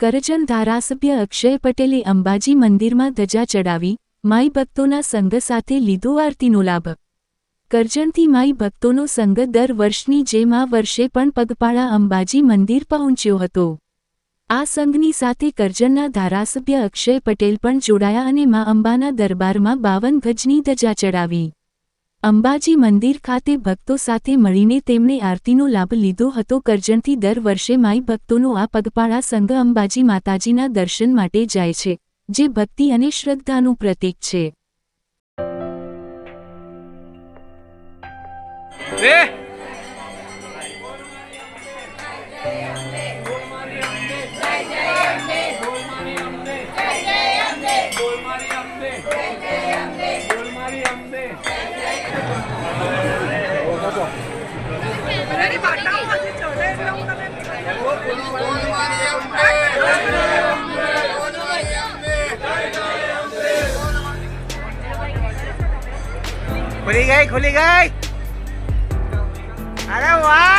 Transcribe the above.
કરજણ ધારાસભ્ય અક્ષય પટેલે અંબાજી મંદિરમાં ધજા ચડાવી માઈ ભક્તોના સંઘ સાથે લીધો આરતીનો લાભ. કરજણથી માઈ ભક્તોનો સંઘ દર વર્ષની જેમ આ વર્ષે પણ પગપાળા અંબાજી મંદિર પહોંચ્યો હતો. આ સંઘની સાથે કરજણના ધારાસભ્ય અક્ષય પટેલ પણ જોડાયા અને મા અંબાના દરબારમાં બાવન ગજની ધજા ચડાવી. અંબાજી મંદિર ખાતે ભક્તો સાથે મળીને તેમણે આરતીનો લાભ લીધો હતો. કરજણથી દર વર્ષે માઈ ભક્તોનો આ પગપાળા સંઘ અંબાજી માતાજીના દર્શન માટે જાય છે, જે ભક્તિ અને શ્રદ્ધાનું પ્રતીક છે. खुली गई खुली गई अरे वाह